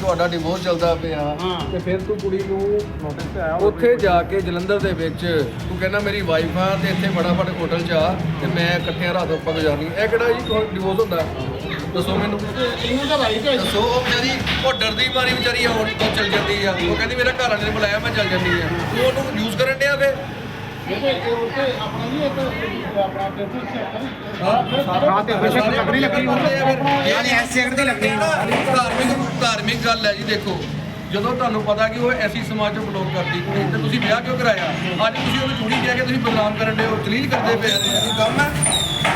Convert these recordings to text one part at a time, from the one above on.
ਤੁਹਾਡਾ ਡਿਵੋਰਸ ਚੱਲਦਾ ਪਿਆ। ਤੇ ਫਿਰ ਤੂੰ ਕੁੜੀ ਨੂੰ ਨੋਟਿਸ ਆਇਆ ਉੱਥੇ ਜਾ ਕੇ ਜਲੰਧਰ ਦੇ ਵਿੱਚ ਤੂੰ ਕਹਿੰਦਾ ਮੇਰੀ ਵਾਈਫ ਆ ਤੇ ਇੱਥੇ ਫਟਾਫਟ ਹੋਟਲ 'ਚ ਆ ਤੇ ਮੈਂ ਇਕੱਠਿਆਂ ਰਾਤ ਆਪਾਂ ਗੁਜ਼ਾਰਨੀ। ਇਹ ਕਿਹੜਾ ਜੀ ਡਿਵੋਰਸ ਹੁੰਦਾ? ਦੱਸੋ ਮੈਨੂੰ। ਇਹਨੂੰ ਤਾਂ ਰਾਈਟ ਹੈ ਦੱਸੋ ਉਹ ਵਿਚਾਰੀ ਉਹ ਡਰਦੀ ਮਾਰੀ ਵਿਚਾਰੀ ਹੁਣ ਤੋਂ ਚੱਲ ਜਾਂਦੀ ਆ। ਉਹ ਕਹਿੰਦੀ ਮੇਰਾ ਘਰ ਵਾਲੇ ਨੇ ਬੁਲਾਇਆ ਮੈਂ ਚੱਲ ਜਾਂਦੀ ਆ। ਤੂੰ ਉਹਨੂੰ ਯੂਜ਼ ਕਰਨ ਬੇਸ਼ੱਕ ਯਾਨੀ ਐਸੇ ਦੀ ਲੱਗਣੀ। ਧਾਰਮਿਕ ਧਾਰਮਿਕ ਗੱਲ ਹੈ ਜੀ ਦੇਖੋ। ਜਦੋਂ ਤੁਹਾਨੂੰ ਪਤਾ ਕਿ ਉਹ ਐਸੀ ਸਮਾਜ ਚ ਬਲੋਕ ਕਰਦੀ ਕੁੜੀ ਤੇ ਤੁਸੀਂ ਵਿਆਹ ਕਿਉਂ ਕਰਾਇਆ? ਅੱਜ ਤੁਸੀਂ ਉਹਨੂੰ ਚੂੜੀ ਕਹਿ ਕੇ ਤੁਸੀਂ ਬਦਨਾਮ ਕਰਨ ਦੇ ਹੋ ਜਲੀਲ ਕਰਦੇ ਪਏ ਰਹੇ ਇਹ ਕੰਮ ਹੈ।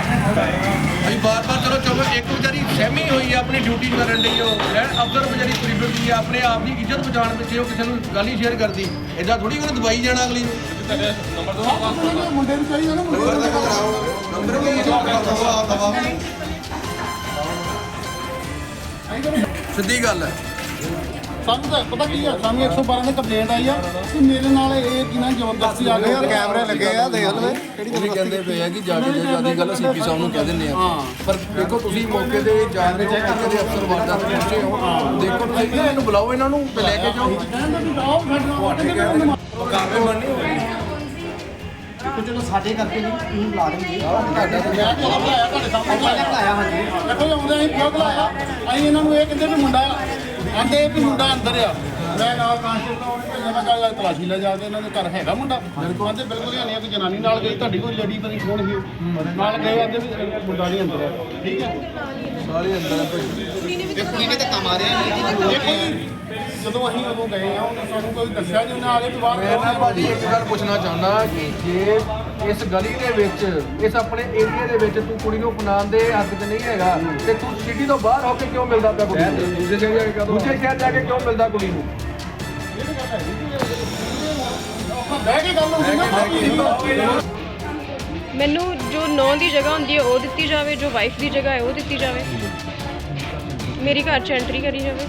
ਅਸੀਂ ਬਾਰ-ਬਾਰ ਚਲੋ ਚਲੋ, ਇੱਕ ਵਿਚਾਰੀ ਸਹਿਮੀ ਹੋਈ ਹੈ ਆਪਣੀ ਡਿਊਟੀ ਕਰਨ ਲਈ, ਉਹ ਲੈਣ ਅਫਸਰ ਵਿਚਾਰੀ ਤੁਰੀ ਫਿਰਦੀ ਹੈ ਆਪਣੇ ਆਪ ਦੀ ਇੱਜ਼ਤ ਬਚਾਉਣ ਪਿੱਛੇ ਉਹ ਕਿਸੇ ਨੂੰ ਗੱਲ ਹੀ ਸ਼ੇਅਰ ਕਰਦੀ। ਇਦਾਂ ਥੋੜੀ ਉਹਨੂੰ ਦਵਾਈ ਜਾਣਾ ਅਗਲੀ ਨੂੰ। ਮੁੰਡੇ ਨੂੰ ਚਾਹੀਦਾ ਨਾ ਮੁੰਡੇ ਨੰਬਰ ਵੀ ਦਵਾ ਦਵਾ ਸਿੱਧੀ ਗੱਲ ਹੈ। ਸਾਨੂੰ ਤਾਂ ਪਤਾ ਕੀ ਆ ਸਾਨੂੰ 112 ਦੀ ਕੰਪਲੇਂਟ ਆਈ ਆ ਕਿ ਮੇਰੇ ਨਾਲ ਇਹ ਕੀ ਨਾ ਜ਼ਬਰਦਸਤੀ ਆ ਗਈ ਕੈਮਰੇ ਲੱਗੇ ਆ ਦੇਖ ਲਵੇ ਉਹ ਵੀ ਕਹਿੰਦੇ ਪਏ ਆ ਕਿ ਜਾ ਕੇ ਜਿਆਦੀ ਗੱਲ ਸੀਪੀ ਸਾਹਿਬ ਨੂੰ ਕਹਿ ਦਿੰਦੇ ਆ। ਪਰ ਦੇਖੋ ਤੁਸੀਂ ਮੌਕੇ ਤੇ ਜਾ ਰਹੇ ਹੋ ਮੌਕੇ ਦੇ ਅਫਸਰ ਵਾਰਦਾਤ ਤੇ ਪਹੁੰਚੇ ਹੋ। ਦੇਖੋ ਤੁਸੀਂ ਇਹਨਾਂ ਨੂੰ ਬੁਲਾਓ ਇਹਨਾਂ ਨੂੰ ਤੇ ਲੈ ਕੇ ਜਾਓ। ਵੀ ਕਾਰਵਾਈ ਬਣਨੀ ਹੋਣੀ ਚਲੋ ਸਾਡੇ ਕਰਕੇ ਜੀ ਤੁਸੀਂ ਬੁਲਾ ਦੇਣਗੇ ਤੁਹਾਡਾ ਮੈਂ ਕਿਹਾ ਬੁਲਾਇਆ ਤੁਹਾਡੇ ਸਾਹਮਣੇ ਬੁਲਾਇਆ ਹਾਂਜੀ। ਦੇਖੋ ਜੀ ਆਉਂਦੇ ਅਸੀਂ ਕਿਉਂ ਬੁਲਾਇਆ ਅਸੀਂ ਇਹਨਾਂ ਨੂੰ ਇਹ ਕਹਿੰਦੇ ਵੀ ਮੁੰਡਾ ਆਂਦੇ ਵੀ ਮੁੰਡਾ ਅੰਦਰ ਆ। ਮੈਂ ਨਾਲ ਕਾਂਸਟੇਬਲ ਉਹਨੇ ਭੇਜਿਆ ਮੈਂ ਕਿਹਾ ਯਾਰ ਤਲਾਸ਼ੀ ਲੈ ਜਾ ਕੇ ਇਹਨਾਂ ਦੇ ਘਰ ਹੈਗਾ ਮੁੰਡਾ। ਆਂਦੇ ਬਿਲਕੁਲ ਹੀ ਨਹੀਂ ਇੱਕ ਜਨਾਨੀ ਨਾਲ ਗਈ ਤੁਹਾਡੀ ਕੋਈ ਲੜੀ ਪਈ ਕੌਣ ਸੀ। ਉਹ? ਨਾਲ ਗਏ ਆਂਦੇ ਵੀ ਮੁੰਡਾ ਨਹੀਂ ਅੰਦਰ ਆ। ਠੀਕ ਹੈ ਸਾਰੇ ਅੰਦਰ ਆ ਭਾਈ। ਇਹ ਕੁੜੀ ਨੇ ਮਾਰਿਆ ਨਹੀਂ ਦੇਖੋ ਜੀ। ਜਦੋਂ ਅਸੀਂ ਉਦੋਂ ਗਏ ਆ ਉਹਨੇ ਸਾਨੂੰ ਕੋਈ ਦੱਸਿਆ ਨਹੀਂ ਉਹਨੇ ਆ ਕੇ ਦੁਬਾਰਾ ਮੈਂ ਨਾ ਭਾਜੀ ਇੱਕ ਗੱਲ ਪੁੱਛਣਾ ਚਾਹੁੰਦਾ ਕਿ ਜੇ ਇਸ ਗਲੀ ਦੇ ਵਿੱਚ ਇਸ ਆਪਣੇ ਏਰੀਆ ਦੇ ਵਿੱਚ ਤੂੰ ਕੁੜੀ ਨੂੰ ਅਪਣਾਉਣ ਦੇ ਹੱਕ 'ਚ ਨਹੀਂ ਹੈਗਾ ਤੇ ਤੂੰ ਸਿਟੀ ਤੋਂ ਬਾਹਰ ਹੋ ਕੇ ਕਿਉਂ ਮਿਲਦਾ ਪਿਆ ਕੁੜੀ ਨੂੰ? ਦੂਜੇ ਸ਼ਹਿਰ ਜਾ ਕੇ ਦੂਜੇ ਸ਼ਹਿਰ ਜਾ ਕੇ ਕਿਉਂ ਮਿਲਦਾ ਕੁੜੀ ਨਾ? ਮੈਨੂੰ ਜੋ ਨੌ ਦੀ ਜਗ੍ਹਾ ਹੁੰਦੀ ਹੈ ਉਹ ਦਿੱਤੀ ਜਾਵੇ ਜੋ ਵਾਈਫ ਦੀ ਜਗ੍ਹਾ ਹੈ ਉਹ ਦਿੱਤੀ ਜਾਵੇ। ਮੇਰੀ ਘਰ ਚ ਐਂਟਰੀ ਕਰੀ ਜਾਵੇ।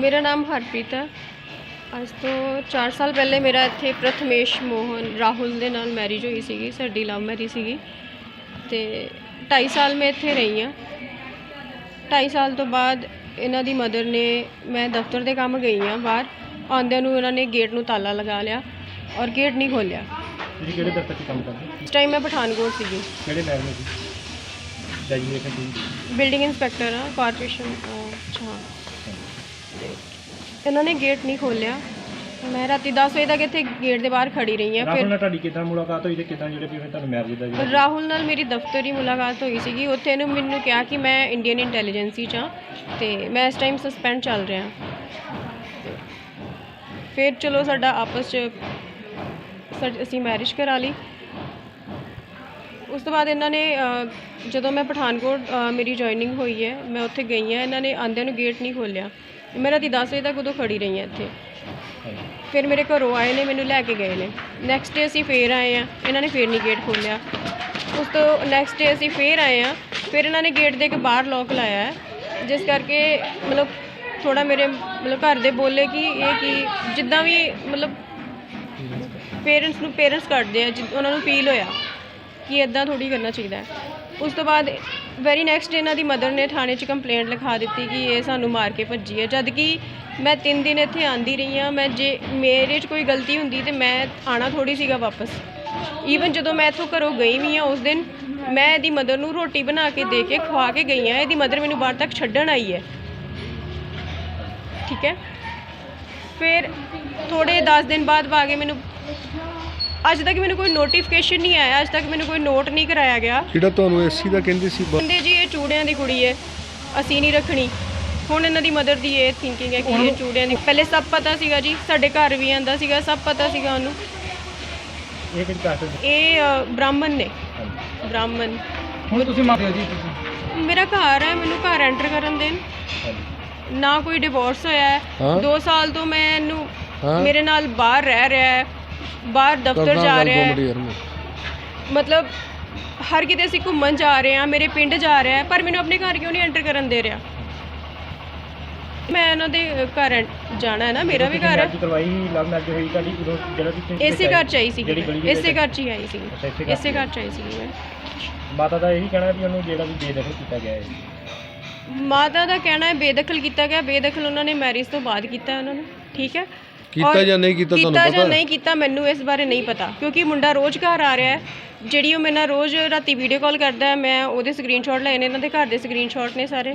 ਮੇਰਾ ਨਾਮ ਹਰਪ੍ਰੀਤ ਹੈ। ਅੱਜ ਤੋਂ 4 ਸਾਲ ਪਹਿਲੇ ਮੇਰਾ ਇੱਥੇ ਪ੍ਰਥਮੇਸ਼ ਮੋਹਨ ਰਾਹੁਲ ਦੇ ਨਾਲ ਮੈਰਿਜ ਹੋਈ ਸੀਗੀ ਸਾਡੀ ਲਵ ਮੈਰਿਜ ਸੀਗੀ। ਤੇ 2.5 ਸਾਲ ਮੈਂ ਇੱਥੇ ਰਹੀ ਹਾਂ। 2.5 ਸਾਲ ਤੋਂ ਬਾਅਦ ਇਹਨਾਂ ਦੀ ਮਦਰ ਨੇ ਮੈਂ ਦਫ਼ਤਰ ਦੇ ਕੰਮ ਗਈ ਹਾਂ ਬਾਹਰ। ਆਉਂਦਿਆਂ ਨੂੰ ਇਹਨਾਂ ਨੇ ਗੇਟ ਨੂੰ ਤਾਲਾ ਲਗਾ ਲਿਆ ਔਰ ਗੇਟ ਨਹੀਂ ਖੋਲਿਆ ਤੁਸੀਂ ਕਿਹੜੇ ਦਫ਼ਤਰ 'ਚ ਕੰਮ ਕਰਦੇ? ਇਸ ਟਾਈਮ ਮੈਂ ਪਠਾਨਕੋਟ ਸੀਗੀ। ਕਿਹੜੇ ਲੈਵਲ 'ਤੇ ਡੈਜੀਨੇਸ਼ਨ ਬਿਲਡਿੰਗ ਇੰਸਪੈਕਟਰ ਆ ਕਾਰਪੋਰੇਸ਼ਨ ਇਹਨਾਂ ਨੇ ਗੇਟ ਨਹੀਂ ਖੋਲਿਆ ਮੈਂ ਰਾਤੀ 10 ਵਜੇ ਤੱਕ ਇੱਥੇ ਗੇਟ ਦੇ ਬਾਹਰ ਖੜੀ ਰਹੀ ਹਾਂ ਰਾਹੁਲ ਫਿਰ ਨਾਲ ਤੁਹਾਡੀ ਕਿੱਦਾਂ ਮੁਲਾਕਾਤ ਹੋਈ ਤੇ ਕਿੱਦਾਂ ਜਿਹੜੇ ਵੀ ਫਿਰ ਤੁਹਾਨੂੰ ਮੈਰਿਜ ਦਾ ਜਿਹੜਾ ਰਾਹੁਲ ਨਾਲ ਮੇਰੀ ਦਫ਼ਤਰੀ ਮੁਲਾਕਾਤ ਹੋਈ ਸੀਗੀ। ਉੱਥੇ ਇਹਨੂੰ ਮੈਨੂੰ ਕਿਹਾ ਕਿ ਮੈਂ ਇੰਡੀਅਨ ਇੰਟੈਲੀਜੈਂਸੀ 'ਚ ਹਾਂ ਤੇ ਮੈਂ ਇਸ ਟਾਈਮ ਸਸਪੈਂਡ ਚੱਲ ਰਿਹਾ। ਫਿਰ ਚਲੋ ਸਾਡਾ ਆਪਸ 'ਚ ਸਾ- ਅਸੀਂ ਮੈਰਿਜ ਕਰਾ ਲਈ। ਉਸ ਤੋਂ ਬਾਅਦ ਇਹਨਾਂ ਨੇ ਅ, ਜਦੋਂ ਮੈਂ ਪਠਾਨਕੋਟ ਅ, ਮੇਰੀ ਜੁਆਇਨਿੰਗ ਹੋਈ ਹੈ ਮੈਂ ਉੱਥੇ ਗਈ ਹਾਂ ਇਹਨਾਂ ਨੇ ਆਂਦਿਆਂ ਨੂੰ ਗੇਟ ਨਹੀਂ ਖੋਲਿਆ ਮੈਂ ਰਾਤੀ 10 ਵਜੇ ਤੱਕ ਉਦੋਂ ਖੜੀ ਰਹੀ ਹਾਂ ਇੱਥੇ। ਫਿਰ ਮੇਰੇ ਘਰੋਂ ਆਏ ਨੇ, ਮੈਨੂੰ ਲੈ ਕੇ ਗਏ ਨੇ। ਨੈਕਸਟ ਡੇ ਅਸੀਂ ਫੇਰ ਆਏ ਆ ਇਹਨਾਂ ਨੇ ਫੇਰ ਨਹੀਂ ਗੇਟ ਖੋਲ੍ਹਿਆ। ਉਸ ਤੋਂ ਨੈਕਸਟ ਡੇ ਅਸੀਂ ਫੇਰ ਆਏ ਆ ਫਿਰ ਇਹਨਾਂ ਨੇ ਗੇਟ ਦੇ ਇੱਕ ਬਾਹਰ ਲੋਕ ਲਾਇਆ ਹੈ। ਜਿਸ ਕਰਕੇ ਮਤਲਬ ਥੋੜਾ ਮੇਰੇ ਮਤਲਬ ਘਰ ਦੇ ਬੋਲੇ ਕਿ ਇਹ ਕਿ ਜਿੱਦਾਂ ਵੀ ਮਤਲਬ ਪੇਰੈਂਟਸ ਨੂੰ ਪੇਰੈਂਟਸ ਕੱਢਦੇ ਆ, ਜਿ- ਉਹਨਾਂ ਨੂੰ ਫੀਲ ਹੋਇਆ ਕਿ ਇਦਾਂ ਥੋੜੀ ਕਰਨਾ ਚਾਹੀਦਾ ਹੈ। ਉਸ ਤੋਂ ਬਾਅਦ ਵੈਰੀ ਨੈਕਸਟ ਡੇ ਇਹਨਾਂ ਦੀ ਮਦਰ ਨੇ ਥਾਣੇ 'ਚ ਕੰਪਲੇਂਟ ਲਿਖਾ ਦਿੱਤੀ ਕਿ ਇਹ ਸਾਨੂੰ ਮਾਰ ਕੇ ਭੱਜੀ ਹੈ। ਜਦ ਕਿ ਮੈਂ 3 ਦਿਨ ਇੱਥੇ ਆਂਦੀ ਰਹੀ ਹਾਂ, ਮੈਂ ਜੇ ਮੇਰੇ 'ਚ ਕੋਈ ਗਲਤੀ ਹੁੰਦੀ ਤੇ ਮੈਂ ਆਣਾ ਥੋੜੀ ਸੀਗਾ ਵਾਪਸ। ਈਵਨ ਜਦੋਂ ਮੈਂ ਇੱਥੋਂ ਘਰੋਂ ਗਈ ਵੀ ਹਾਂ ਉਸ ਦਿਨ, ਮੈਂ ਇਹਦੀ ਮਦਰ ਨੂੰ ਰੋਟੀ ਬਣਾ ਕੇ ਦੇ ਕੇ ਖਵਾ ਕੇ ਗਈ ਹਾਂ। ਇਹਦੀ ਮਦਰ ਮੈਨੂੰ ਬਾਹਰ ਤੱਕ ਛੱਡਣ ਆਈ ਹੈ। ਠੀਕ ਹੈ? ਫਿਰ ਥੋੜੇ 10 ਦਿਨ ਬਾਅਦ ਆ ਕੇ ਮੈਨੂੰ ਅੱਜ ਤੱਕ ਮੈਨੂੰ ਕੋਈ ਨੋਟੀਫਿਕੇਸ਼ਨ ਨਹੀਂ ਆਇਆ ਅੱਜ ਤੱਕ ਮੈਨੂੰ ਕੋਈ ਨੋਟ ਨਹੀਂ ਕਰਾਇਆ ਗਿਆ। ਜਿਹੜਾ ਤੁਹਾਨੂੰ ਐਸੀ ਦਾ ਕਹਿੰਦੇ ਸੀ ਬ- ਕਹਿੰਦੇ ਜੀ ਇਹ ਚੂੜਿਆਂ ਦੀ ਕੁੜੀ ਹੈ ਅਸੀਂ ਨਹੀਂ ਰੱਖਣੀ। ਹੁਣ ਇਹਨਾਂ ਦੀ ਮਦਰ ਦੀ ਇਹ ਥਿੰਕਿੰਗ ਹੈ ਕਿ ਇਹ ਚੂੜਿਆਂ ਦੀ ਪਹਿਲੇ ਸਭ ਪਤਾ ਸੀਗਾ ਜੀ ਸਾਡੇ ਘਰ ਵੀ ਆਂਦਾ ਸੀਗਾ ਸਭ ਪਤਾ ਸੀਗਾ ਉਹਨੂੰ। ਇਹ ਕਿਹੜੀ ਕਾਸਟ ਇਹ ਅ, ਬ੍ਰਾਹਮਣ ਨੇ। ਬ੍ਰਾਹਮਣ। ਹੁਣ ਤੁਸੀਂ ਮੰਨਦੇ ਹੋ ਜੀ ਤੁਸੀਂ? ਮੇਰਾ ਘਰ ਹੈ ਮੈਨੂੰ ਘਰ ਐਂਟਰ ਕਰਨ ਦੇਣ। ਨਾ ਕੋਈ ਡਿਵੋਰਸ ਹੋਇਆ ਹੈ। ਹਾਂ। 2 ਸਾਲ ਤੋਂ ਮੈਂ ਇਹਨੂੰ ਹਾਂ। ਮੇਰੇ ਨਾਲ ਬਾਹਰ ਰਹਿ ਰਿਹਾ ਹੈ। ਬਾਹਰ ਦਫ਼ਤਰ ਜਾ ਰਿਹਾ ਹੈ। ਮਤਲਬ ਹਰ ਕਿਤੇ ਅਸੀਂ ਘੁੰਮਣ ਜਾ ਰਹੇ ਹਾਂ ਮੇਰੇ ਪਿੰਡ ਜਾ ਰਿਹਾ ਹੈ ਪਰ ਮੈਨੂੰ ਆਪਣੇ ਘਰ ਕਿਉਂ ਨਹੀਂ ਐਂਟਰ ਕਰਨ ਦੇ ਰਿਹਾ? ਮੈਂ ਇਹਨਾਂ ਦੇ ਘਰ ਜਾਣਾ ਹੈ ਨਾ ਮੇਰਾ ਵੀ ਘਰ ਹੈ। ਮੈਰਿਜ ਕਰਵਾਈ ਲਵ ਮੈਰਿਜ ਹੋਈ ਤੁਹਾਡੀ ਉਦੋਂ ਜਿਹੜਾ ਤੁਸੀਂ ਇਸੇ ਘਰ ਚ ਆਈ ਸੀ ਇਸੇ ਘਰ ਚ ਹੀ ਆਈ ਸੀ ਇਸੇ ਘਰ ਚ ਆਈ ਸੀ ਮੈਂ। ਮਾਤਾ ਦਾ ਇਹੀ ਕਹਿਣਾ ਵੀ ਉਹਨੂੰ ਜਿਹੜਾ ਵੀ ਬੇਦਖਲ ਕੀਤਾ ਗਿਆ ਹੈ। ਮਾਤਾ ਦਾ ਕਹਿਣਾ ਹੈ ਬੇਦਖਲ ਕੀਤਾ ਗਿਆ ਬੇਦਖਲ ਉਹਨਾਂ ਨੇ ਮੈਰਿਜ ਤੋਂ ਬਾਅਦ ਕੀਤਾ ਹੈ ਉਹਨਾਂ ਨੂੰ ਠੀਕ ਹੈ? ਕੀਤਾ ਔਰ ਜਾਂ ਨਹੀਂ ਕੀਤਾ ਤੁਹਾਨੂੰ ਕੀਤਾ ਪਤਾ ਜਾਂ ਹੈ? ਨਹੀਂ ਕੀਤਾ ਮੈਨੂੰ ਇਸ ਬਾਰੇ ਨਹੀਂ ਪਤਾ ਕਿਉਂਕਿ ਮੁੰਡਾ ਰੋਜ਼ ਘਰ ਆ ਰਿਹਾ ਹੈ। ਜਿਹੜੀ ਉਹ ਮੇਰੇ ਨਾਲ ਰੋਜ਼ ਰਾਤੀ ਵੀਡੀਓ ਕਾਲ ਕਰਦਾ ਹੈ ਮੈਂ ਉਹਦੇ ਸਕਰੀਨਸ਼ਾਟ ਲਏ ਨੇ ਇਹਨਾਂ ਦੇ ਘਰ ਦੇ ਸਕਰੀਨਸ਼ਾਟ ਨੇ ਸਾਰੇ।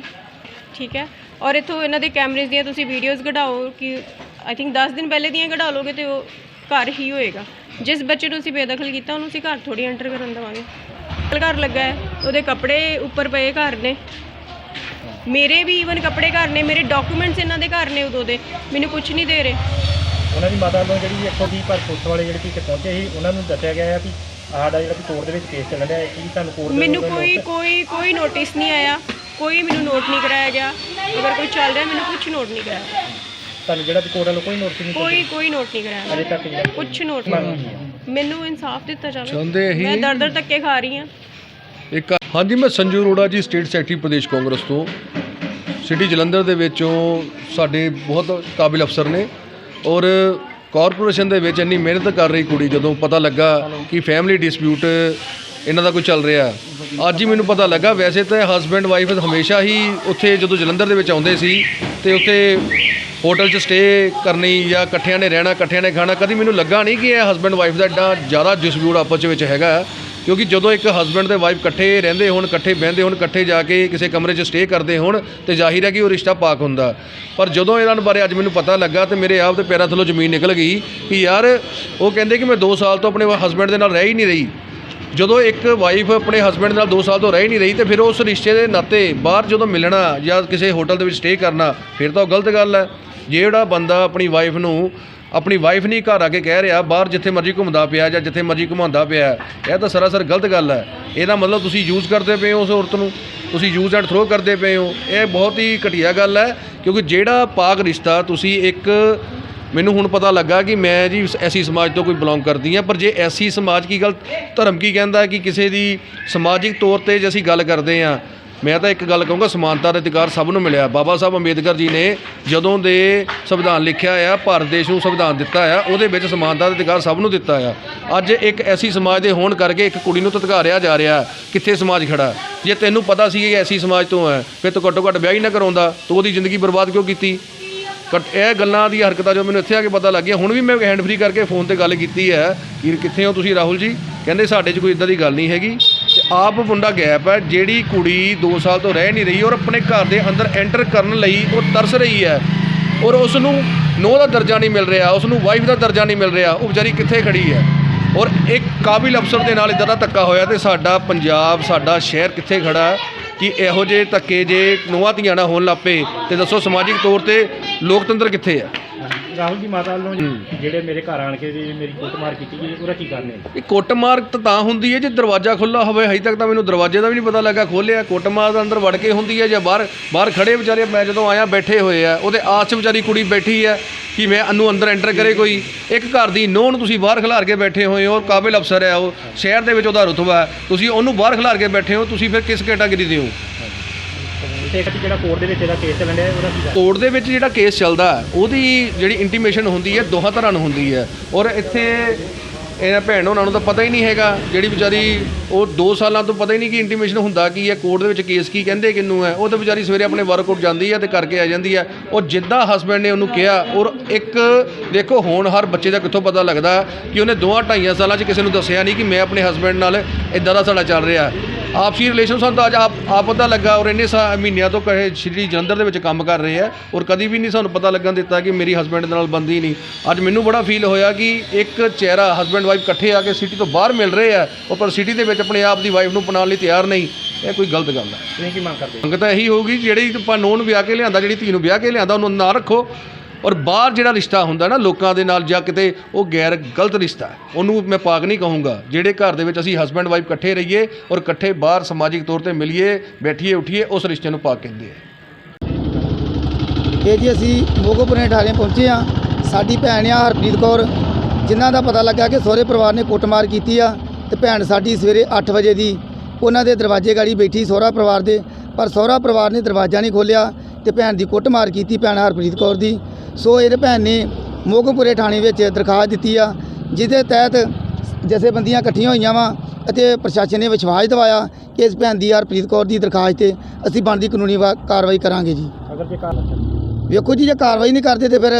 ਠੀਕ ਹੈ? ਔਰ ਇਥੋਂ ਇਹਨਾਂ ਦੇ ਕੈਮਰੇਜ਼ ਦੀਆਂ ਤੁਸੀਂ ਵੀਡੀਓਜ਼ ਕਢਾਓ ਕਿ ਆਈ ਥਿੰਕ 10 ਦਿਨ ਪਹਿਲੇ ਦੀਆਂ ਕਢਾ ਲੋਗੇ ਤੇ ਉਹ ਘਰ ਹੀ ਹੋਏਗਾ। ਜਿਸ ਬੱਚੇ ਨੂੰ ਅਸੀਂ ਬੇਦਖਲ ਕੀਤਾ ਉਹਨੂੰ ਅਸੀਂ ਘਰ ਥੋੜੀ ਐਂਟਰ ਕਰਨ ਦੇਵਾਂਗੇ। ਘਰ ਲੱਗਾ ਹੈ ਉਹਦੇ ਕੱਪੜੇ ਉੱਪਰ ਪਏ ਘਰ ਨੇ। ਮੇਰੇ ਵੀ ਈਵਨ ਕੱਪੜੇ ਘਰ ਨੇ ਮੇਰੇ ਡਾਕੂਮੈਂਟਸ ਇਹਨਾਂ ਦੇ ਘਰ ਨੇ ਉਦੋਂ ਦੇ। ਮੈਨੂੰ ਕੁਝ ਨਹੀਂ ਦੇ ਰਹੇ। ਉਹਨਾਂ ਦੀ ਮਾਤਾ ਵੱਲੋਂ ਜਿਹੜੀ ਇੱਥੋਂ ਦੀ ਪਰ ਪੁਲਿਸ ਵਾਲੇ ਜਿਹੜੇ ਕਿ ਪਹੁੰਚੇ ਸੀ ਉਹਨਾਂ ਨੂੰ ਦੱਸਿਆ ਗਿਆ ਹੈ ਵੀ ਸਾਡਾ ਜਿਹੜਾ ਕੋਰਟ ਦੇ ਵਿੱਚ ਕੇਸ ਚੱਲ ਰਿਹਾ ਹੈ ਕੀ ਤੁਹਾਨੂੰ ਕੋਰਟ ਮੈਨੂੰ ਕੋਈ ਕੋਈ ਕੋਈ ਨੋਟਿਸ ਨਹੀਂ ਆਇਆ। ਕੋਈ ਮੈਨੂੰ ਨੋਟ ਨਹੀਂ ਕਰਾਇਆ ਗਿਆ। ਅਗਰ ਕੋਈ ਚੱਲ ਰਿਹਾ ਮੈਨੂੰ ਕੁਝ ਨੋਟ ਨਹੀਂ ਕਰਾਇਆ। ਤੁਹਾਨੂੰ ਜਿਹੜਾ ਵੀ ਕੋਰਟ ਵੱਲੋਂ ਕੋਈ ਨੋਟਿਸ ਨਹੀਂ ਕੋਈ ਕੋਈ ਨੋਟ ਨਹੀਂ ਕਰਾਇਆ। ਅਜੇ ਤੱਕ ਕੁਝ ਨੋਟ ਨਹੀਂ ਮੈਨੂੰ ਇਨਸਾਫ ਦਿੱਤਾ ਜਾਵੇ। ਮੈਂ ਦਰ ਦਰ ਧੱਕੇ ਖਾ ਰਹੀ ਹਾਂ। ਇੱਕ ਹਾਂਜੀ, ਮੈਂ ਸੰਜੂ ਅਰੋੜਾ ਜੀ ਸਟੇਟ ਸੈਕਟਰੀ ਪ੍ਰਦੇਸ਼ ਕਾਂਗਰਸ ਤੋਂ। ਸਿਟੀ ਜਲੰਧਰ ਦੇ ਵਿੱਚੋਂ ਸਾਡੇ ਬਹੁਤ ਕਾਬਿਲ ਅਫਸਰ ਨੇ ਔਰ ਕਾਰਪੋਰੇਸ਼ਨ ਦੇ ਵਿੱਚ ਇੰਨੀ ਮਿਹਨਤ ਕਰ ਰਹੀ ਕੁੜੀ, ਜਦੋਂ ਪਤਾ ਲੱਗਾ ਕਿ ਫੈਮਿਲੀ ਡਿਸਪਿਊਟ ਇਹਨਾਂ ਦਾ ਕੋਈ ਚੱਲ ਰਿਹਾ। ਅੱਜ ਹੀ ਮੈਨੂੰ ਪਤਾ ਲੱਗਾ, ਵੈਸੇ ਤਾਂ ਹਸਬੈਂਡ ਵਾਈਫ ਹਮੇਸ਼ਾ ਹੀ ਉੱਥੇ ਜਦੋਂ ਜਲੰਧਰ ਦੇ ਵਿੱਚ ਆਉਂਦੇ ਸੀ ਤੇ ਉੱਥੇ ਹੋਟਲ 'ਚ ਸਟੇ ਕਰਨੀ ਜਾਂ ਇਕੱਠਿਆਂ ਨੇ ਰਹਿਣਾ, ਇਕੱਠਿਆਂ ਨੇ ਖਾਣਾ, ਕਦੀ ਮੈਨੂੰ ਲੱਗਾ ਨਹੀਂ ਕਿ ਇਹ ਹਸਬੈਂਡ ਵਾਈਫ ਦਾ ਐਡਾ ਜ਼ਿਆਦਾ ਡਿਸਪਿਊਟ ਆਪਸ ਵਿੱਚ ਹੈਗਾ। ਕਿਉਂਕਿ ਜਦੋਂ ਇੱਕ ਹਸਬੈਂਡ ਤੇ ਵਾਈਫ ਇਕੱਠੇ ਰਹਿੰਦੇ ਹੋਣ, ਇਕੱਠੇ ਬਹਿੰਦੇ ਹੋਣ, ਇਕੱਠੇ ਜਾ ਕੇ ਕਿਸੇ ਕਮਰੇ 'ਚ ਸਟੇ ਕਰਦੇ ਹੋਣ, ਤੇ ਜ਼ਾਹਿਰ ਹੈ ਕਿ ਉਹ ਰਿਸ਼ਤਾ ਪਾਕ ਹੁੰਦਾ। ਪਰ ਜਦੋਂ ਇਹਨਾਂ ਬਾਰੇ ਅੱਜ ਮੈਨੂੰ ਪਤਾ ਲੱਗਾ ਤੇ ਮੇਰੇ ਆਪ ਤੇ ਪੈਰਾਂ ਥੱਲੋਂ ਜ਼ਮੀਨ ਨਿਕਲ ਗਈ ਕਿ ਯਾਰ ਉਹ ਕਹਿੰਦੇ ਕਿ ਮੈਂ 2 ਸਾਲ ਤੋਂ ਆਪਣੇ ਹਸਬੈਂਡ ਦੇ ਨਾਲ ਰਹਿ ਹੀ ਨਹੀਂ ਰਹੀ। ਜਦੋਂ ਇੱਕ ਵਾਈਫ ਆਪਣੇ ਹਸਬੈਂਡ ਨਾਲ 2 ਸਾਲ ਤੋਂ ਰਹਿ ਹੀ ਨਹੀਂ ਰਹੀ, ਤੇ ਫਿਰ ਉਸ ਰਿਸ਼ਤੇ ਦੇ ਨਾਤੇ ਬਾਹਰ ਜਦੋਂ ਮਿਲਣਾ ਜਾਂ ਕਿਸੇ ਹੋਟਲ ਦੇ ਵਿੱਚ ਸਟੇ ਕਰਨਾ, ਫਿਰ ਤਾਂ ਉਹ ਗਲਤ ਗੱਲ ਹੈ। ਜਿਹੜਾ ਬੰਦਾ ਆਪਣੀ ਵਾਈਫ ਨੂੰ ਆਪਣੀ ਵਾਈਫ ਨਹੀਂ ਘਰ ਆ ਕੇ ਕਹਿ ਰਿਹਾ, ਬਾਹਰ ਜਿੱਥੇ ਮਰਜ਼ੀ ਘੁੰਮਦਾ ਪਿਆ ਜਾਂ ਜਿੱਥੇ ਮਰਜ਼ੀ ਘੁਮਾਉਂਦਾ ਪਿਆ, ਇਹ ਤਾਂ ਸਰਾਸਰ ਗਲਤ ਗੱਲ ਹੈ। ਇਹਦਾ ਮਤਲਬ ਤੁਸੀਂ ਯੂਜ਼ ਕਰਦੇ ਪਏ ਹੋ ਉਸ ਔਰਤ ਨੂੰ, ਤੁਸੀਂ ਯੂਜ਼ ਐਂਡ ਥਰੋ ਕਰਦੇ ਪਏ ਹੋ। ਇਹ ਬਹੁਤ ਹੀ ਘਟੀਆ ਗੱਲ ਹੈ, ਕਿਉਂਕਿ ਜਿਹੜਾ ਪਾਕ ਰਿਸ਼ਤਾ ਤੁਸੀਂ ਇੱਕ, ਮੈਨੂੰ ਹੁਣ ਪਤਾ ਲੱਗਾ ਕਿ ਮੈਂ ਜੀ ਐਸੀ ਸਮਾਜ ਤੋਂ ਕੋਈ ਬਿਲੋਂਗ ਕਰਦੀ ਹਾਂ, ਪਰ ਜੇ ਐਸੀ ਸਮਾਜ ਕੀ ਗੱਲ, ਧਰਮ ਕੀ ਕਹਿੰਦਾ ਕਿ ਕਿਸੇ ਦੀ ਸਮਾਜਿਕ ਤੌਰ ਤੇ ਜੇ ਅਸੀਂ ਗੱਲ ਕਰਦੇ ਹਾਂ ਮੈਂ ਤਾਂ ਇੱਕ ਗੱਲ ਕਹੂੰਗਾ, ਸਮਾਨਤਾ ਦਾ ਅਧਿਕਾਰ ਸਭ ਨੂੰ ਮਿਲਿਆ। ਬਾਬਾ ਸਾਹਿਬ ਅੰਬੇਦਕਰ ਜੀ ਨੇ ਜਦੋਂ ਦੇ ਸੰਵਿਧਾਨ ਲਿਖਿਆ ਆ, ਭਾਰਤ ਦੇਸ਼ ਨੂੰ ਸੰਵਿਧਾਨ ਦਿੱਤਾ ਆ, ਉਹਦੇ ਵਿੱਚ ਸਮਾਨਤਾ ਦਾ ਅਧਿਕਾਰ ਸਭ ਨੂੰ ਦਿੱਤਾ ਆ। ਅੱਜ ਇੱਕ ਐਸੀ ਸਮਾਜ ਦੇ ਹੋਣ ਕਰਕੇ ਇੱਕ ਕੁੜੀ ਨੂੰ ਧਤਕਾਰਿਆ ਜਾ ਰਿਹਾ, ਕਿੱਥੇ ਸਮਾਜ ਖੜਾ? ਜੇ ਤੈਨੂੰ ਪਤਾ ਸੀ ਕਿ ਐਸੀ ਸਮਾਜ ਤੋਂ ਹੈ ਫਿਰ ਤੂੰ ਘੱਟੋ ਘੱਟ ਵਿਆਹ ਹੀ ਨਾ ਕਰਾਉਂਦਾ, ਤੂੰ ਉਹਦੀ ਜ਼ਿੰਦਗੀ ਬਰਬਾਦ ਕਿਉਂ ਕੀਤੀ? ਕਟ ਇਹ ਗੱਲਾਂ ਦੀ ਹਰਕਤਾਂ ਜੋ ਮੈਨੂੰ ਇੱਥੇ ਆ ਕੇ ਪਤਾ ਲੱਗ ਗਿਆ ਹੁਣ ਵੀ ਮੈਂ ਹੈਂਡ ਫ੍ਰੀ ਕਰਕੇ ਫੋਨ ਤੇ ਗੱਲ ਕੀਤੀ ਹੈ ਕਿ ਕਿੱਥੇ ਹੋ ਤੁਸੀਂ, ਰਾਹੁਲ ਜੀ? ਕਹਿੰਦੇ ਸਾਡੇ 'ਚ ਕੋਈ ਇਦਾਂ ਦੀ ਗੱਲ ਨਹੀਂ ਹੈਗੀ। ਆਪ ਮੁੰਡਾ ਗੈਪ ਹੈ, ਜਿਹੜੀ ਕੁੜੀ 2 ਸਾਲ ਤੋਂ ਰਹਿ ਨਹੀਂ ਰਹੀ ਔਰ ਆਪਣੇ ਘਰ ਦੇ ਅੰਦਰ ਐਂਟਰ ਕਰਨ ਲਈ ਉਹ ਤਰਸ ਰਹੀ ਹੈ। ਔਰ ਉਸ ਨੂੰ ਨੋ ਦਾ ਦਰਜਾ ਨਹੀਂ ਮਿਲ ਰਿਹਾ ਉਸ ਨੂੰ ਵਾਈਫ ਦਾ ਦਰਜਾ ਨਹੀਂ ਮਿਲ ਰਿਹਾ, ਉਹ ਵਿਚਾਰੀ ਕਿੱਥੇ ਖੜੀ ਹੈ? ਔਰ ਇੱਕ ਕਾਬਿਲ ਅਫਸਰ ਦੇ ਨਾਲ ਇਦਾਂ ਦਾ ਧੱਕਾ ਹੋਇਆ ਤੇ ਸਾਡਾ ਪੰਜਾਬ, ਸਾਡਾ ਸ਼ਹਿਰ ਕਿੱਥੇ ਖੜਾ ਹੈ ਕਿ ਇਹੋ ਜਿਹੇ ਧੱਕੇ ਜੇ ਨੂੰਹਾਂ ਧੀਆਂ ਨਾ ਹੋਣ ਲੱਪੇ ਤੇ ਦੱਸੋ ਸਮਾਜਿਕ ਤੌਰ ਤੇ ਲੋਕਤੰਤਰ ਕਿੱਥੇ ਹੈ? ਰਾਹੁਲ ਦੀ ਮਾਤਾ ਵੱਲੋਂ ਜਿਹੜੇ ਮੇਰੇ ਘਰ ਆਣ ਕੇ ਜੀ ਮੇਰੀ ਕੁੱਟਮਾਰ ਕੀਤੀ ਗਈ ਉਹਦਾ ਕੀ ਕਾਰਨ ਇਹ ਕੁੱਟਮਾਰ ਤਾਂ ਤਾਂ ਹੁੰਦੀ ਹੈ ਜੇ ਦਰਵਾਜ਼ਾ ਖੁੱਲਾ ਹੋਵੇ ਹਜੇ ਤੱਕ ਤਾਂ ਮੈਨੂੰ ਦਰਵਾਜ਼ੇ ਦਾ ਵੀ ਨਹੀਂ ਪਤਾ ਲੱਗਾ ਖੋਲਿਆ ਕੁੱਟਮਾਰ ਦਾ ਅੰਦਰ ਵੜ ਕੇ ਹੁੰਦੀ ਹੈ ਜਾਂ ਬਾਹਰ ਬਾਹਰ ਖੜੇ ਵਿਚਾਰੇ ਮੈਂ ਜਦੋਂ ਆਇਆ ਬੈਠੇ ਹੋਏ ਆ ਉਹਦੇ ਆਸ ਵਿਚਾਰੀ ਕੁੜੀ ਬੈਠੀ ਹੈ ਕਿ ਮੈਂ ਅਨੂੰ ਅੰਦਰ ਐਂਟਰ ਕਰੇ ਕੋਈ। ਇੱਕ ਘਰ ਦੀ ਨੋਹ ਨੂੰ ਤੁਸੀਂ ਬਾਹਰ ਖਿਲਾਰ ਕੇ ਬੈਠੇ ਹੋਏ ਹੋ ਔਰ ਕਾਬਿਲ ਅਫਸਰ ਹੈ ਉਹ ਸ਼ਹਿਰ ਦੇ ਵਿੱਚ ਉਹਦਾ ਰੁਤਬਾ ਤੁਸੀਂ ਉਹਨੂੰ ਬਾਹਰ ਖਿਲਾਰ ਕੇ ਬੈਠੇ ਹੋ ਤੁਸੀਂ ਫਿਰ ਕਿਸ ਕੈਟਾਗਰੀ ਦੇ ਹੋ? ਤੇ ਇੱਕ ਜਿਹੜਾ ਕੋਰਟ ਦੇ ਵਿੱਚ ਇਹਦਾ ਕੇਸ ਚੱਲਣ ਡਿਆ, ਉਹਦਾ ਕੀ ਕਾਰਨ ਕੋਰਟ ਦੇ ਵਿੱਚ ਜਿਹੜਾ ਕੇਸ ਚੱਲਦਾ ਉਹਦੀ ਜਿਹੜੀ ਇੰਟੀਮੇਸ਼ਨ ਹੁੰਦੀ ਹੈ, ਦੋਹਾਂ ਤਰ੍ਹਾਂ ਨੂੰ ਹੁੰਦੀ ਹੈ। ਔਰ ਇੱਥੇ ਇਹਨਾਂ ਭੈਣ ਉਹਨਾਂ ਨੂੰ ਤਾਂ ਪਤਾ ਹੀ ਨਹੀਂ ਹੈਗਾ, ਜਿਹੜੀ ਵਿਚਾਰੀ ਉਹ 2 ਸਾਲਾਂ ਤੋਂ ਪਤਾ ਹੀ ਨਹੀਂ ਕਿ ਇੰਟੀਮੇਸ਼ਨ ਹੁੰਦਾ ਕੀ ਹੈ, ਕੋਰਟ ਦੇ ਵਿੱਚ ਕੇਸ ਕੀ ਕਹਿੰਦੇ, ਕਿਹਨੂੰ ਹੈ। ਉਹ ਤਾਂ ਵਿਚਾਰੀ ਸਵੇਰੇ ਆਪਣੇ ਵਰਕਆਊਟ ਜਾਂਦੀ ਹੈ ਤੇ ਕਰਕੇ ਆ ਜਾਂਦੀ ਹੈ। ਉਹ ਜਿੱਦਾਂ ਹਸਬੈਂਡ ਨੇ ਉਹਨੂੰ ਕਿਹਾ, ਔਰ ਇੱਕ ਦੇਖੋ, ਹੁਣ ਹਰ ਬੱਚੇ ਦਾ ਕਿੱਥੋਂ ਪਤਾ ਲੱਗਦਾ ਕਿ ਉਹਨੇ ਦੋਹਾਂ ਢਾਈਆਂ ਸਾਲਾਂ 'ਚ ਕਿਸੇ ਨੂੰ ਦੱਸਿਆ ਨਹੀਂ ਕਿ ਮੈਂ ਆਪਣੇ ਹਸਬੈਂਡ ਨਾਲ ਇਦਾਂ ਦਾ ਸਾਡਾ ਚੱਲ ਰਿਹਾ। ਆਪਸੀ ਰਿਲੇਸ਼ਨ ਸਾਨੂੰ ਤਾਂ ਅੱਜ ਆਪ ਆਪ ਪਤਾ ਲੱਗਾ ਔਰ ਇੰਨੇ ਸਾ ਮਹੀਨਿਆਂ ਤੋਂ ਕਹੇ ਸ਼੍ਰੀ ਜਲੰਧਰ ਦੇ ਵਿੱਚ ਕੰਮ ਕਰ ਰਹੇ ਆ ਔਰ ਕਦੀ ਵੀ ਨਹੀਂ ਸਾਨੂੰ ਪਤਾ ਲੱਗਣ ਦਿੱਤਾ ਕਿ ਮੇਰੀ ਹਸਬੈਂਡ ਨਾਲ ਬੰਦੀ ਨਹੀਂ। ਅੱਜ ਮੈਨੂੰ ਬੜਾ ਫੀਲ ਹੋਇਆ ਕਿ ਇੱਕ ਚਿਹਰਾ ਹਸਬੈਂਡ ਵਾਈਫ ਇਕੱਠੇ ਆ ਕੇ ਸਿਟੀ ਤੋਂ ਬਾਹਰ ਮਿਲ ਰਹੇ ਆ ਉਹ ਪਰ ਸਿਟੀ ਦੇ ਵਿੱਚ ਆਪਣੇ ਆਪ ਦੀ ਵਾਈਫ ਨੂੰ ਅਪਣਾਉਣ ਲਈ ਤਿਆਰ ਨਹੀਂ। ਇਹ ਕੋਈ ਗਲਤ ਗੱਲ ਹੈ ਤੁਸੀਂ ਕੀ ਮੰਗ ਕਰਦੇ ਮੰਗ ਤਾਂ ਇਹੀ ਹੋਊਗੀ ਜਿਹੜੀ ਆਪਾਂ ਨੂੰਹ ਨੂੰ ਵਿਆਹ ਕੇ ਲਿਆਂਦਾ ਜਿਹੜੀ ਧੀ ਨੂੰ ਵਿਆਹ ਕੇ ਲਿਆਂਦਾ ਉਹਨੂੰ ਨਾ ਰੱਖੋ। ਔਰ ਬਾਹਰ ਜਿਹੜਾ ਰਿਸ਼ਤਾ ਹੁੰਦਾ ਨਾ ਲੋਕਾਂ ਦੇ ਨਾਲ ਜਾਂ ਕਿਤੇ ਉਹ ਗੈਰ ਗਲਤ ਰਿਸ਼ਤਾ ਹੈ। ਉਹਨੂੰ ਮੈਂ ਪਾਕ ਨਹੀਂ ਕਹੂੰਗਾ। ਜਿਹੜੇ ਘਰ ਦੇ ਵਿੱਚ ਅਸੀਂ ਹਸਬੈਂਡ ਵਾਈਫ ਇਕੱਠੇ ਰਹੀਏ ਔਰ ਇਕੱਠੇ ਬਾਹਰ ਸਮਾਜਿਕ ਤੌਰ ਤੇ ਮਿਲੀਏ, ਬੈਠੀਏ, ਉਠੀਏ, ਉਸ ਰਿਸ਼ਤੇ ਨੂੰ ਪਾਕ ਕਹਿੰਦੇ ਆ। ਇਹ ਜੀ ਅਸੀਂ ਮੋਗੋਪੁਰੇ ਠਾਣੇ ਪਹੁੰਚੇ ਆ ਸਾਡੀ ਭੈਣ ਆ ਹਰਪ੍ਰੀਤ ਕੌਰ, ਜਿਨ੍ਹਾਂ ਦਾ ਪਤਾ ਲੱਗਾ ਕਿ ਸਹੁਰੇ ਪਰਿਵਾਰ ਨੇ ਕੁੱਟਮਾਰ ਕੀਤੀ ਆ ਤੇ ਭੈਣ ਸਾਡੀ ਸਵੇਰੇ 8 ਵਜੇ ਦੀ। ਉਹਨਾਂ ਦੇ ਦਰਵਾਜ਼ੇ ਗਾੜੀ ਬੈਠੀ ਸਹੁਰਾ ਪਰਿਵਾਰ ਦੇ, ਪਰ ਸਹੁਰਾ ਪਰਿਵਾਰ ਨੇ ਦਰਵਾਜ਼ਾ ਨਹੀਂ ਖੋਲ੍ਹਿਆ। ਤੇ ਭੈਣ ਦੀ ਕੁੱਟਮਾਰ ਕੀਤੀ ਭੈਣ ਹਰਪ੍ਰੀਤ ਕੌਰ ਦੀ। ਸੋ ਇਹਦੇ ਭੈਣ ਨੇ ਮੋਗੋਪੁਰੇ ਥਾਣੇ ਵਿੱਚ ਦਰਖਾਸਤ ਦਿੱਤੀ ਆ ਜਿਹਦੇ ਤਹਿਤ ਜਥੇਬੰਦੀਆਂ ਇਕੱਠੀਆਂ ਹੋਈਆਂ ਵਾ ਅਤੇ ਪ੍ਰਸ਼ਾਸਨ ਨੇ ਵਿਸ਼ਵਾਸ ਦਿਵਾਇਆ ਕਿ ਇਸ ਭੈਣ ਦੀ ਹਰਪ੍ਰੀਤ ਕੌਰ ਦੀ ਦਰਖਾਸਤ ਤੇ ਅਸੀਂ ਬਣਦੀ ਕਾਨੂੰਨੀ ਕਾਰਵਾਈ ਕਰਾਂਗੇ ਜੀ। ਅਗਰ ਜੇ ਕਾਰਨ ਵੇਖੋ ਜੀ ਜੇ ਕਾਰਵਾਈ ਨਹੀਂ ਕਰਦੇ ਤੇ ਫਿਰ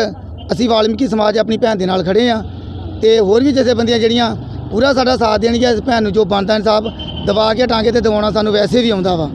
ਅਸੀਂ ਵਾਲਮੀਕੀ ਸਮਾਜ ਆਪਣੀ ਭੈਣ ਦੇ ਨਾਲ ਖੜੇ ਆ। ਤੇ ਹੋਰ ਵੀ ਜਥੇਬੰਦੀਆਂ ਜਿਹੜੀਆਂ ਪੂਰਾ ਸਾਡਾ ਸਾਥ ਦੇਣਗੀਆਂ ਇਸ ਭੈਣ ਨੂੰ ਜੋ ਬਣਦਾ ਇਨਸਾਫ ਦਬਾ ਕੇ ਟਾਂਗੇ ਤੇ ਦਵਾਉਣਾ ਸਾਨੂੰ ਵੈਸੇ ਵੀ ਆਉਂਦਾ ਵਾ।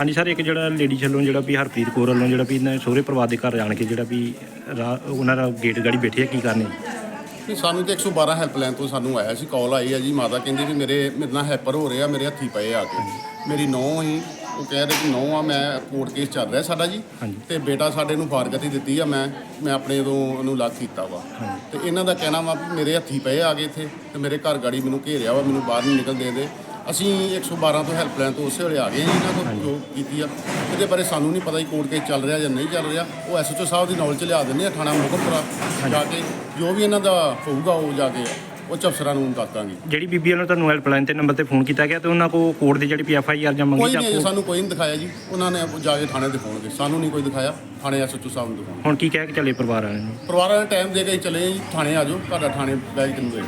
ਹਾਂਜੀ ਸਰ ਇੱਕ ਜਿਹੜਾ ਲੇਡੀ ਵੱਲੋਂ ਜਿਹੜਾ ਵੀ ਹਰਪ੍ਰੀਤ ਕੌਰ ਵੱਲੋਂ ਜਿਹੜਾ ਵੀ ਇਹਨਾਂ ਸਹੁਰੇ ਪਰਿਵਾਰ ਦੇ ਘਰ ਆਣ ਕੇ ਜਿਹੜਾ ਵੀ ਰਾ- ਉਹਨਾਂ ਦਾ ਗੇਟ ਗਾੜੀ ਬੈਠੇ ਆ ਕੀ ਕਰਨੇ? ਨਹੀਂ ਸਾਨੂੰ ਤੇ 112 ਹੈਲਪਲਾਈਨ ਤੋਂ ਸਾਨੂੰ ਆਇਆ ਸੀ ਕਾਲ ਆਈ ਆ ਜੀ ਮਾਤਾ ਕਹਿੰਦੀ ਵੀ ਮੇਰੇ ਮੇਰੇ ਨਾਲ ਹੈਪਰ ਹੋ ਰਿਹਾ ਮੇਰੇ ਹੱਥੀ ਪਏ ਆ ਕੇ। ਮੇਰੀ ਨੌਂ ਹੀ ਉਹ ਕਹਿ ਰਹੇ ਕਿ ਨੌਂ ਆ ਮੈਂ ਕੋਰਟ ਕੇਸ ਚੱਲ ਰਿਹਾ ਸਾਡਾ ਜੀ। ਹਾਂਜੀ। ਤੇ ਬੇਟਾ ਸਾਡੇ ਨੂੰ ਫਾਰਗਤੀ ਦਿੱਤੀ ਆ ਮੈਂ ਮੈਂ ਆਪਣੇ ਉਦੋਂ ਉਹਨੂੰ ਲੱਗ ਕੀਤਾ ਵਾ। ਤੇ ਇਹਨਾਂ ਦਾ ਕਹਿਣਾ ਵਾ ਵੀ ਮੇਰੇ ਹੱਥੀ ਪਏ ਆ ਗਏ ਇੱਥੇ ਤੇ ਮੇਰੇ ਘਰ ਗਾੜੀ ਮੈਨੂੰ ਘੇਰਿਆ ਵਾ ਮੈਨੂੰ ਬਾਹਰ ਨਹੀਂ ਨਿਕਲ ਦੇ ਦੇ। ਅਸੀਂ 112 ਤੋਂ ਹੈਲਪਲਾਈਨ ਤੋਂ ਉਸੇ ਵੇਲੇ ਆ ਗਏ ਜੀ ਇਹਨਾਂ ਕੋਲ ਜੋ ਕੀਤੀ ਆ। ਇਹਦੇ ਬਾਰੇ ਸਾਨੂੰ ਨਹੀਂ ਪਤਾ ਜੀ ਕੋਰਟ ਕੇਸ ਚੱਲ ਰਿਹਾ ਜਾਂ ਨਹੀਂ ਚੱਲ ਰਿਹਾ। ਉਹ ਐਸਐਚਓ ਸਾਹਿਬ ਦੀ ਨੌਲੇਜ ਚ ਲਿਆ ਦਿੰਦੇ ਆ ਥਾਣਾ ਮੁਕਮਪੁਰਾ ਜਾ ਕੇ। ਜੋ ਵੀ ਇਹਨਾਂ ਦਾ ਹੋਊਗਾ ਉਹ ਜਾ ਕੇ ਉਹ ਚ ਅਫਸਰਾਂ ਨੂੰ ਦੱਸ ਦਾਂਗੇ। ਜਿਹੜੀ ਬੀਬੀ ਵੱਲੋਂ ਤੁਹਾਨੂੰ ਹੈਲਪਲਾਈਨ ਤੇ ਨੰਬਰ ਤੇ ਫੋਨ ਕੀਤਾ ਗਿਆ ਤੇ ਉਹਨਾਂ ਕੋ ਕੋਰਟ ਦੀ ਜਿਹੜੀ ਪੀ ਐਫ ਆਈ ਆਰ ਜਾਂ ਮੰਗੀ ਕੋਈ ਜਾਂ ਆਪਕੋ- ਸਾਨੂੰ ਕੋਈ ਨਹੀਂ ਦਿਖਾਇਆ ਜੀ। ਉਹਨਾਂ ਨੇ ਜਾ ਕੇ ਥਾਣੇ ਦਿਖਾਉਣਗੇ। ਸਾਨੂੰ ਨਹੀਂ ਕੋਈ ਦਿਖਾਇਆ। ਥਾਣੇ ਐਸਐਚਓ ਸਾਹਿਬ ਨੂੰ ਦਿਖਾਉਣਗੇ। ਹੁਣ ਕੀ ਕਹਿ ਕੇ ਚੱਲੇ ਪਰਿਵਾਰ ਵਾਲਿਆਂ ਨੂੰ? ਪਰਿਵਾਰਾਂ ਨੇ ਟਾਈਮ ਦੇ ਕੇ ਚਲੇ ਜੀ। ਥਾਣੇ ਆ ਜਾਓ। ਤੁਹਾਡਾ ਥਾਣੇ ਬੈਠ ਕੇ ਨੂੰ ਵੇਟ